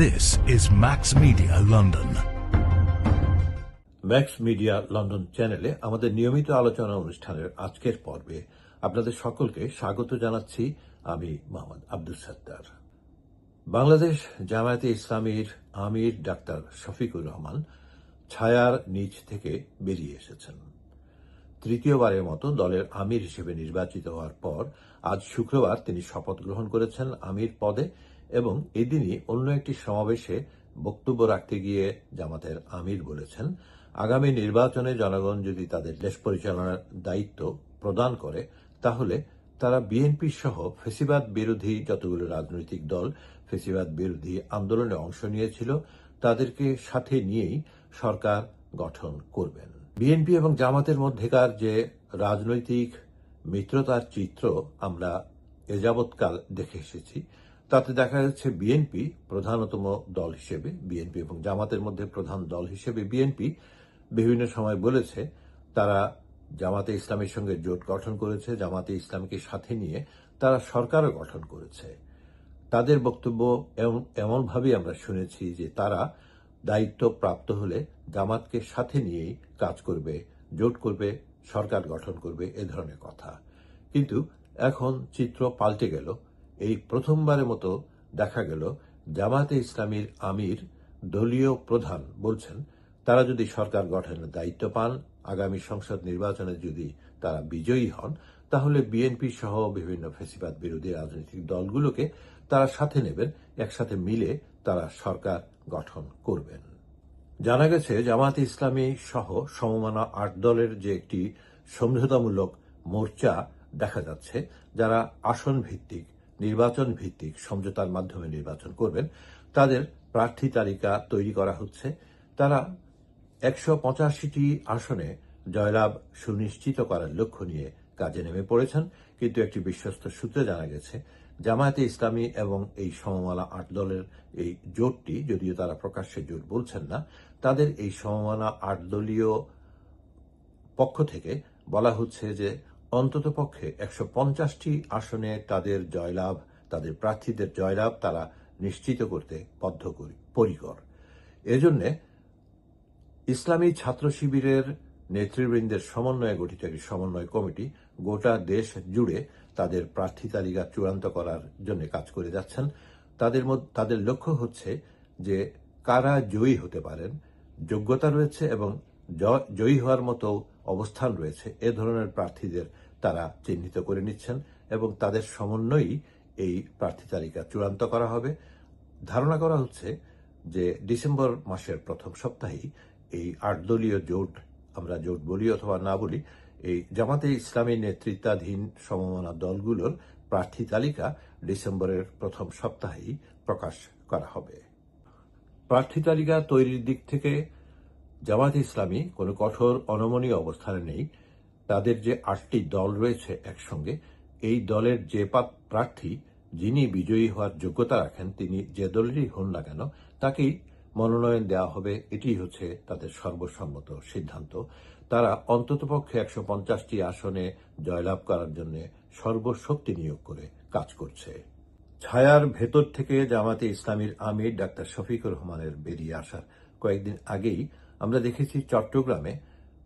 This is Max Media London. Max Media London চ্যানেলে আমাদের নিয়মিত আলোচনা অনুষ্ঠানের আজকের পর্বে আপনাদের সকলকে স্বাগত জানাচ্ছি আমি মোহাম্মদ আব্দুল সত্তার বাংলাদেশ জামায়াতে ইসলামীর আমির ডাক্তার শফিকুর রহমান ছায়ার নিচ থেকে বেরিয়ে এসেছেন তৃতীয়বারের মতো দলের আমির হিসেবে নির্বাচিত হওয়ার পর আজ শুক্রবার তিনি শপথ গ্রহণ করেছেন আমির পদে এবং এদিনই অন্য একটি সমাবেশে বক্তব্য রাখতে গিয়ে জামাতের আমির বলেছেন, আগামী নির্বাচনে জনগণ যদি তাদের দেশ পরিচালনার দায়িত্ব প্রদান করে, তাহলে তারা বিএনপি সহ ফেসিবাদ বিরোধী যতগুলো রাজনৈতিক দল ফেসিবাদ বিরোধী আন্দোলনে অংশ নিয়েছিল, তাদেরকে সাথে নিয়েই সরকার গঠন করবেন। বিএনপি এবং জামাতের মধ্যেকার যে রাজনৈতিক মিত্রতার চিত্র আমরা এ যাবৎকাল দেখে এসেছি তাতে দেখা যাচ্ছে বিএনপি প্রধানতম দল হিসেবে বিএনপি এবং জামাতের মধ্যে প্রধান দল হিসেবে বিএনপি বিভিন্ন সময় বলেছে তারা জামাতে ইসলামের সঙ্গে জোট গঠন করেছে, জামাতে ইসলামকে সাথে নিয়ে তারা সরকারও গঠন করেছে। তাদের বক্তব্য এমন- এমনভাবেই আমরা শুনেছি যে তারা দায়িত্ব প্রাপ্ত হলে জামাতকে সাথে নিয়েই কাজ করবে, জোট করবে, সরকার গঠন করবে, এ ধরনের কথা। কিন্তু এখন চিত্র পাল্টে গেল। এই প্রথমবারের মতো দেখা গেল জামাতে ইসলামীর আমির দলীয় প্রধান বলছেন, তারা যদি সরকার গঠনের দায়িত্ব পান, আগামী সংসদ নির্বাচনে যদি তারা বিজয়ী হন, তাহলে বিএনপি সহ বিভিন্ন ফেসিবাদ বিরোধী রাজনৈতিক দলগুলোকে তারা সাথে নেবেন, একসাথে মিলে তারা সরকার গঠন করবেন। জানা গেছে, জামাত ইসলামী সহ সমমানা আট দলের যে একটি সমঝোতামূলক মোর্চা দেখা যাচ্ছে, যারা আসন ভিত্তিক নির্বাচন ভিত্তিক সমঝোতার মাধ্যমে নির্বাচন করবেন। তাদের প্রার্থী তালিকা তৈরি করা হচ্ছে। তারা একশো পঁচাশিটি আসনে জয়লাভ সুনিশ্চিত করার লক্ষ্য নিয়ে কাজে নেমে পড়েছেন। কিন্তু একটি বিশ্বস্ত সূত্রে জানা গেছে, জামায়াতে ইসলামী এবং এই সমমালা আট দলের এই জোটটি, যদিও তারা প্রকাশ্যে জোট বলছেন না, তাদের এই সমমালা আট দলীয় পক্ষ থেকে বলা হচ্ছে যে অন্তত পক্ষে একশো পঞ্চাশটি আসনে তাদের জয়লাভ, তাদের প্রার্থীদের জয়লাভ তারা নিশ্চিত করতে বদ্ধপরি- পরিকর। এজন্যে ইসলামী ছাত্র শিবিরের নেতৃবৃন্দের সমন্বয়ে গঠিত একটি সমন্বয় কমিটি গোটা দেশ জুড়ে তাদের প্রার্থী তালিকা চূড়ান্ত করার জন্য কাজ করে যাচ্ছেন। তাদের তাদের লক্ষ্য হচ্ছে যে কারা জয়ী হতে পারেন, যোগ্যতা রয়েছে এবং জয়ী হওয়ার মতো অবস্থান রয়েছে, এ ধরনের প্রার্থীদের তারা চিহ্নিত করে নিচ্ছেন এবং তাদের সমন্বয়েই এই প্রার্থী তালিকা চূড়ান্ত করা হবে। ধারণা করা হচ্ছে যে ডিসেম্বর মাসের প্রথম সপ্তাহেই এই আট দলীয় জোট, আমরা জোট বলি অথবা না বলি, এই জামাতে ইসলামী নেতৃত্বাধীন সমমনা দলগুলোর প্রার্থী তালিকা ডিসেম্বরের প্রথম সপ্তাহেই প্রকাশ করা হবে। প্রার্থী তালিকা তৈরির দিক থেকে জামাত ইসলামী কোনো কঠোর অনমনীয় অবস্থানে নেই। তাদের যে আটটি দল রয়েছে একসঙ্গে, এই দলের যে প্রার্থী যিনি বিজয়ী হওয়ার যোগ্যতা রাখেন, তিনি যে দলেরই হন না কেন, তাকেই মনোনয়ন দেওয়া হবে। এটি হচ্ছে তাদের সর্বসম্মত সিদ্ধান্ত। তারা অন্ততপক্ষে একশো পঞ্চাশটি আসনে জয়লাভ করার জন্য সর্বশক্তি নিয়োগ করে কাজ করছে। ছায়ার ভেতর থেকে জামাতে ইসলামীর আমির ডাক্তার শফিকুর রহমানের বেরিয়ে আসার কয়েকদিন আগেই আমরা দেখেছি চট্টগ্রামে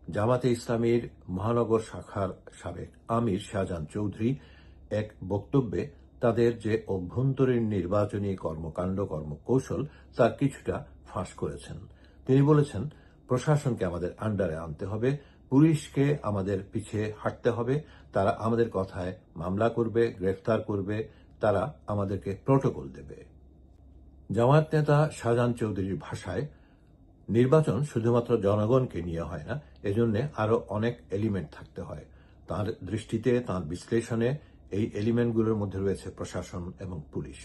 জামাতে ইসলামীর মহানগর শাখার সাবেক আমির শাহজাহান চৌধুরী এক বক্তব্যে তাদের যে অভ্যন্তরীণ নির্বাচনী কর্মকাণ্ড, কর্মকৌশল, তার কিছুটা ফাঁস করেছেন। তিনি বলেছেন, প্রশাসনকে আমাদের আন্ডারে আনতে হবে, পুলিশকে আমাদের পিছে হাঁটতে হবে, তারা আমাদের কথায় মামলা করবে, গ্রেফতার করবে, তারা আমাদেরকে প্রোটোকল দেবে। জামায়াত নেতা শাহজাহান চৌধুরীর ভাষায় নির্বাচন শুধুমাত্র জনগণকে নিয়ে হয় না, এজন্য আরও অনেক এলিমেন্ট থাকতে হয়। তার দৃষ্টিতে, তার বিশ্লেষণে এই এলিমেন্টগুলোর মধ্যে রয়েছে প্রশাসন এবং পুলিশ।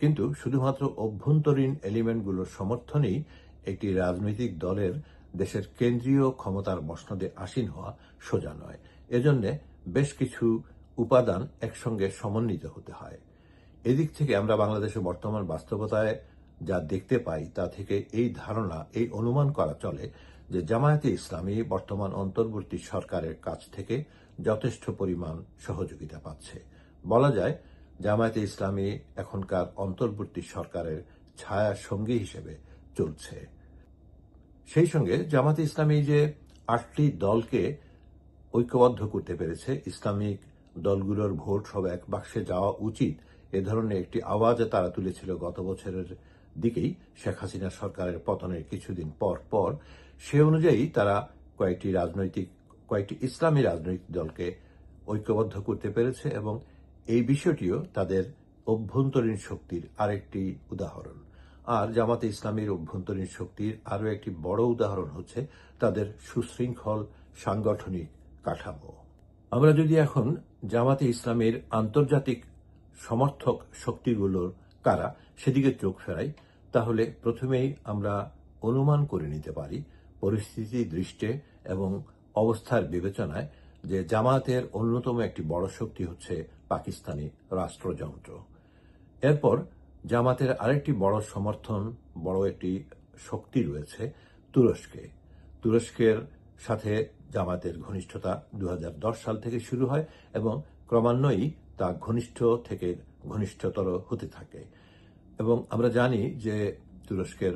কিন্তু শুধুমাত্র অভ্যন্তরীণ এলিমেন্টগুলোর সমর্থনেই একটি রাজনৈতিক দলের দেশের কেন্দ্রীয় ক্ষমতার মসনদে আসীন হওয়া সোজা নয়। এজন্য বেশ কিছু উপাদান একসঙ্গে সমন্বিত হতে হয়। এদিক থেকে আমরা বাংলাদেশের বর্তমান বাস্তবতায় যা দেখতে পাই তা থেকে এই ধারণা, এই অনুমান করা চলে যে জামায়াতে ইসলামী বর্তমান অন্তর্বর্তী সরকারের কাছ থেকে যথেষ্ট পরিমাণ সহযোগিতা পাচ্ছে। বলা যায়, জামায়াতে ইসলামী এখনকার অন্তর্বর্তী সরকারের ছায়া সঙ্গী হিসেবে চলছে। সেই সঙ্গে জামাতে ইসলামী যে আটটি দলকে ঐক্যবদ্ধ করতে পেরেছে, ইসলামিক দলগুলোর ভোট সব এক বাক্সে যাওয়া উচিত, এ ধরনের একটি আওয়াজ তারা তুলেছিল গত বছরের দিকেই শেখ হাসিনা সরকারের পতনের কিছুদিন পর পর, সে অনুযায়ী তারা কয়েকটি রাজনৈতিক, কয়েকটি ইসলামী রাজনৈতিক দলকে ঐক্যবদ্ধ করতে পেরেছে এবং এই বিষয়টিও তাদের অভ্যন্তরীণ শক্তির আরেকটি উদাহরণ। আর জামাতে ইসলামীর অভ্যন্তরীণ শক্তির আরও একটি বড় উদাহরণ হচ্ছে তাদের সুশৃঙ্খল সাংগঠনিক কাঠামো। আমরা যদি এখন জামাতে ইসলামের আন্তর্জাতিক সমর্থক শক্তিগুলোর কারা সেদিকে চোখ ফেরাই তাহলে প্রথমেই আমরা অনুমান করে নিতে পারি পরিস্থিতি দৃষ্টে এবং অবস্থার বিবেচনায় যে জামাতের অন্যতম একটি বড় শক্তি হচ্ছে পাকিস্তানি রাষ্ট্রযন্ত্র। এরপর জামাতের আরেকটি বড় সমর্থন, বড় একটি শক্তি রয়েছে তুরস্কে। তুরস্কের সাথে জামাতের ঘনিষ্ঠতা দু হাজার দশ সাল থেকে শুরু হয় এবং ক্রমান্বয়েই তা ঘনিষ্ঠ থেকে ঘনিষ্ঠতর হতে থাকে। এবং আমরা জানি যে তুরস্কের,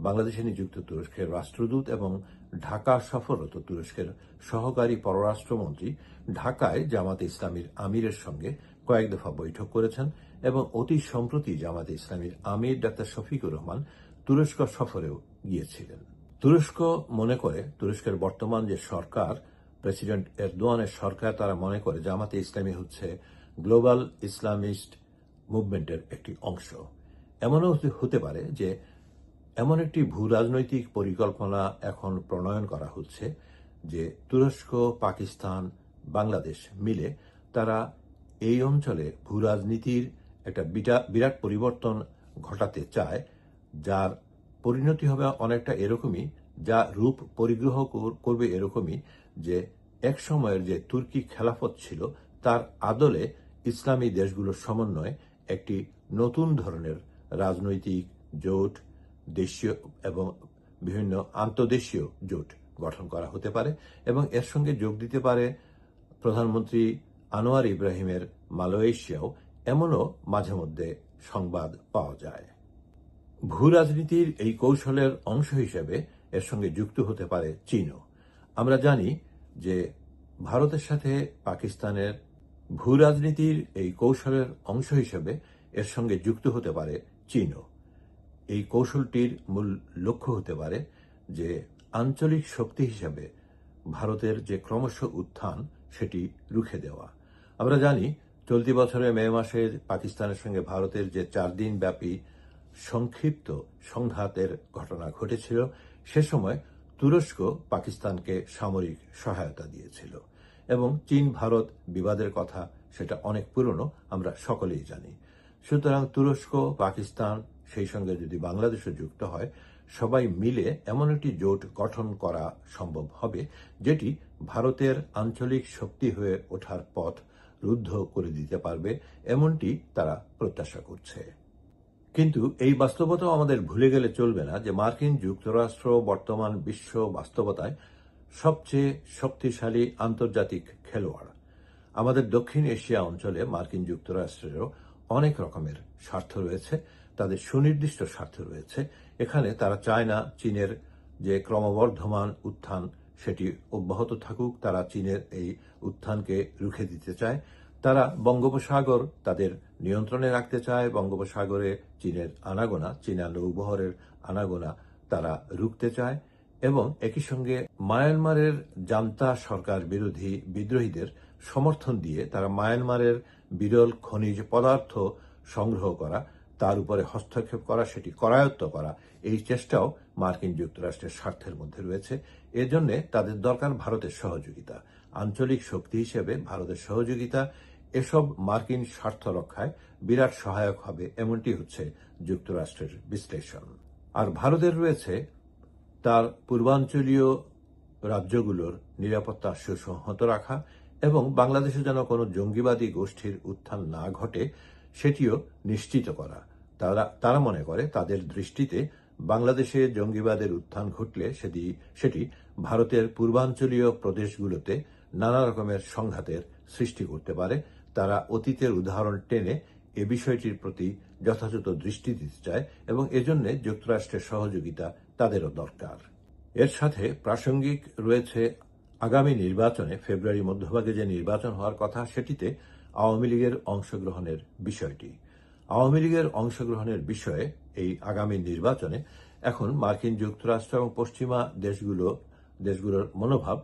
বাংলাদেশে নিযুক্ত তুরস্কের রাষ্ট্রদূত এবং ঢাকা সফররত তুরস্কের সহকারী পররাষ্ট্রমন্ত্রী ঢাকায় জামাতে ইসলামীর আমিরের সঙ্গে কয়েক দফা বৈঠক করেছেন এবং অতি সম্প্রতি জামাতে ইসলামীর আমির ডাক্তার শফিকুর রহমান তুরস্ক সফরেও গিয়েছিলেন। তুরস্ক মনে করে, তুরস্কের বর্তমান যে সরকার, প্রেসিডেন্ট এরদোয়ানের সরকার, তারা মনে করে জামাতে ইসলামী হচ্ছে গ্লোবাল ইসলামিস্ট মুভমেন্টের একটি অংশ। এমনও হতে পারে যে এমন একটি ভূ রাজনৈতিক পরিকল্পনা এখন প্রণয়ন করা হচ্ছে যে তুরস্ক, পাকিস্তান, বাংলাদেশ মিলে তারা এই অঞ্চলে ভূ রাজনীতির একটা বিরাট পরিবর্তন ঘটাতে চায়, যার পরিণতি হবে অনেকটা এরকমই, যা রূপ পরিগ্রহ করবে এরকমই যে এক সময়ের যে তুর্কি খেলাফত ছিল, তার আদলে ইসলামী দেশগুলোর সমন্বয়ে একটি নতুন ধরনের রাজনৈতিক জোট, দেশীয় এবং বিভিন্ন আন্তদেশীয় জোট গঠন করা হতে পারে এবং এর সঙ্গে যোগ দিতে পারে প্রধানমন্ত্রী আনোয়ার ইব্রাহিমের মালয়েশিয়াও, এমনও মাঝে মধ্যে সংবাদ পাওয়া যায়। ভূ রাজনীতির এই কৌশলের অংশ হিসেবে এর সঙ্গে যুক্ত হতে পারে চীনও। আমরা জানি যে ভারতের সাথে পাকিস্তানের ভূ রাজনীতির এই কৌশলের অংশ হিসেবে এর সঙ্গে যুক্ত হতে পারে চীনও এই কৌশলটির মূল লক্ষ্য হতে পারে যে আঞ্চলিক শক্তি হিসাবে ভারতের যে ক্রমশ উত্থান, সেটি রুখে দেওয়া। আমরা জানি, চলতি বছরের মে মাসে পাকিস্তানের সঙ্গে ভারতের যে চার দিন ব্যাপী সংক্ষিপ্ত সংঘাতের ঘটনা ঘটেছিল, সে সময় তুরস্ক পাকিস্তানকে সামরিক সহায়তা দিয়েছিল। এবং চীন ভারত বিবাদের কথা, সেটা অনেক পুরনো, আমরা সকলেই জানি। সুতরাং তুরস্ক, পাকিস্তান, সেই সঙ্গে যদি বাংলাদেশও যুক্ত হয়, সবাই মিলে এমন একটি জোট গঠন করা সম্ভব হবে, যেটি ভারতের আঞ্চলিক শক্তি হয়ে ওঠার পথ রুদ্ধ করে দিতে পারবে, এমনটি তারা প্রত্যাশা করছে। কিন্তু এই বাস্তবতাও আমাদের ভুলে গেলে চলবে না যে মার্কিন যুক্তরাষ্ট্র বর্তমান বিশ্ব বাস্তবতায় সবচেয়ে শক্তিশালী আন্তর্জাতিক খেলোয়াড়। আমাদের দক্ষিণ এশিয়া অঞ্চলে মার্কিন যুক্তরাষ্ট্রেরও অনেক রকমের স্বার্থ রয়েছে, তাদের সুনির্দিষ্ট স্বার্থ রয়েছে। এখানে তারা চায় না চীনের যে ক্রমবর্ধমান উত্থান, সেটি অব্যাহত থাকুক, তারা চীনের এই উত্থানকে রুখে দিতে চায়। তারা বঙ্গোপসাগর তাদের নিয়ন্ত্রণে রাখতে চায়, বঙ্গোপসাগরে চীনের আনাগোনা, চীনা নৌবহরের আনাগোনা তারা রুখতে চায়। এবং একই সঙ্গে মায়ানমারের জান্তা সরকার বিরোধী বিদ্রোহীদের সমর্থন দিয়ে তারা মায়ানমারের বিরল খনিজ পদার্থ সংগ্রহ করা, তার উপরে হস্তক্ষেপ করা, সেটি করায়ত্ত করা, এই চেষ্টাও মার্কিন যুক্তরাষ্ট্রের স্বার্থের মধ্যে রয়েছে। এজন্য তাদের দরকার ভারতের সহযোগিতা। আঞ্চলিক শক্তি হিসেবে ভারতের সহযোগিতা, এসব মার্কিন স্বার্থ রক্ষায় বিরাট সহায়ক হবে এমনটি হচ্ছে যুক্তরাষ্ট্রের বিশ্লেষণ। আর ভারতের রয়েছে তার পূর্বাঞ্চলীয় রাজ্যগুলোর নিরাপত্তা সুসংহত রাখা এবং বাংলাদেশে যেন কোনো জঙ্গিবাদী গোষ্ঠীর উত্থান না ঘটে, সেটিও নিশ্চিত করা। তারা তারা মনে করে, তাদের দৃষ্টিতে বাংলাদেশে জঙ্গিবাদের উত্থান ঘটলে সেটি সেটি ভারতের পূর্বাঞ্চলীয় প্রদেশগুলোতে নানা রকমের সংঘাতের সৃষ্টি করতে পারে। তারা অতীতের উদাহরণ টেনে এ বিষয়টির প্রতি যথাযথ দৃষ্টি দিতে চায় এবং এজন্য যুক্তরাষ্ট্রের সহযোগিতা তাদেরও দরকার। এর সাথে প্রাসঙ্গিক রয়েছে আগামী নির্বাচনে ফেব্রুয়ারি মধ্যভাগে যে নির্বাচন হওয়ার কথা, সেটিতে আওয়ামী লীগের অংশগ্রহণের বিষয়টি। আওয়ামী লীগের অংশগ্রহণের বিষয়ে এই আগামী নির্বাচনে এখন মার্কিন যুক্তরাষ্ট্র এবং পশ্চিমা দেশগুলো, দেশগুলোর মনোভাব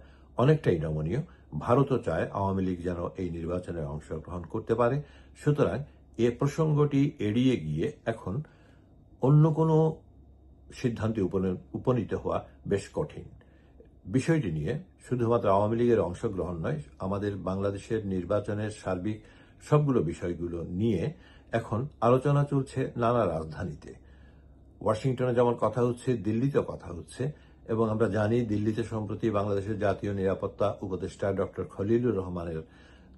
অনেকটাই নমনীয়। ভারতও চায় আওয়ামী লীগ যেন এই নির্বাচনে অংশগ্রহণ করতে পারে। সুতরাং এ প্রসঙ্গটি এড়িয়ে গিয়ে এখন অন্য কোনো সিদ্ধান্তে উপনীত হওয়া বেশ কঠিন। বিষয়টি নিয়ে শুধুমাত্র আওয়ামী লীগের অংশগ্রহণ নয়, আমাদের বাংলাদেশের নির্বাচনের সার্বিক সবগুলো বিষয়গুলো নিয়ে এখন আলোচনা চলছে নানা রাজধানীতে। ওয়াশিংটনে যেমন কথা হচ্ছে, দিল্লিতেও কথা হচ্ছে, এবং আমরা জানি দিল্লিতে সম্প্রতি বাংলাদেশের জাতীয় নিরাপত্তা উপদেষ্টা ডক্টর খলিলুর রহমানের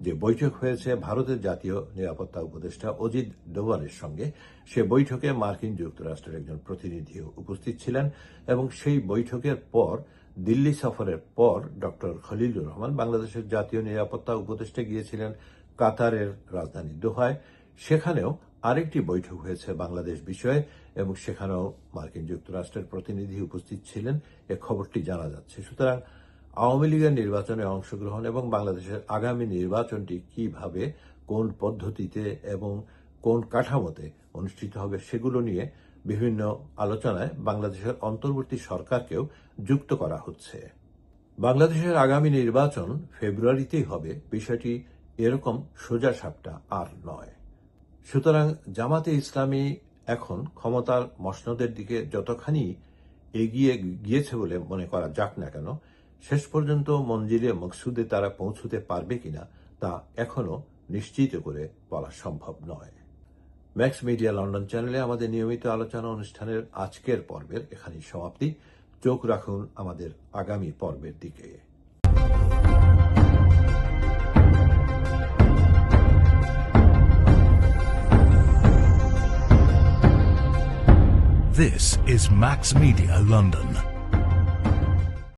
যে বৈঠক হয়েছে, ভারতের জাতীয় নিরাপত্তা উপদেষ্টা অজিত ডোভালের সঙ্গে, সে বৈঠকে মার্কিন যুক্তরাষ্ট্রের একজন প্রতিনিধিও উপস্থিত ছিলেন, এবং সেই বৈঠকের পর দিল্লি সফরের পর ডক্টর খলিলুর রহমান বাংলাদেশের জাতীয় নিরাপত্তা উপদেষ্টা গিয়েছিলেন কাতারের রাজধানী দোহায়। সেখানেও আরেকটি বৈঠক হয়েছে বাংলাদেশ বিষয়ে এবং সেখানেও মার্কিন যুক্তরাষ্ট্রের প্রতিনিধি উপস্থিত ছিলেন। এ খবরটি জানা যাচ্ছে। সুতরাং আওয়ামী লীগের নির্বাচনে অংশগ্রহণ এবং বাংলাদেশের আগামী নির্বাচনটি কীভাবে, কোন পদ্ধতিতে এবং কোন কাঠামোতে অনুষ্ঠিত হবে সেগুলো নিয়ে বিভিন্ন আলোচনায় বাংলাদেশের অন্তর্বর্তী সরকারকেও যুক্ত করা হচ্ছে। বাংলাদেশের আগামী নির্বাচন ফেব্রুয়ারিতেই হবে। বিষয়টি এরকম সোজা সাপটা আর নয়। সুতরাং জামাতে ইসলামী এখন ক্ষমতার মসনদের দিকে যতখানি এগিয়ে গিয়েছে বলে মনে করা যাক না কেন, শেষ পর্যন্ত মঞ্জিলে মকসুদে তারা পৌঁছতে পারবে কিনা তা এখনও নিশ্চিত করে বলা সম্ভব নয়। ম্যাক্স মিডিয়া লন্ডন চ্যানেলে আমাদের নিয়মিত আলোচনা অনুষ্ঠানের আজকের পর্বের এখানেই সমাপ্তি চোখ রাখুন আমাদের আগামী পর্বের দিকে This is Max Media London.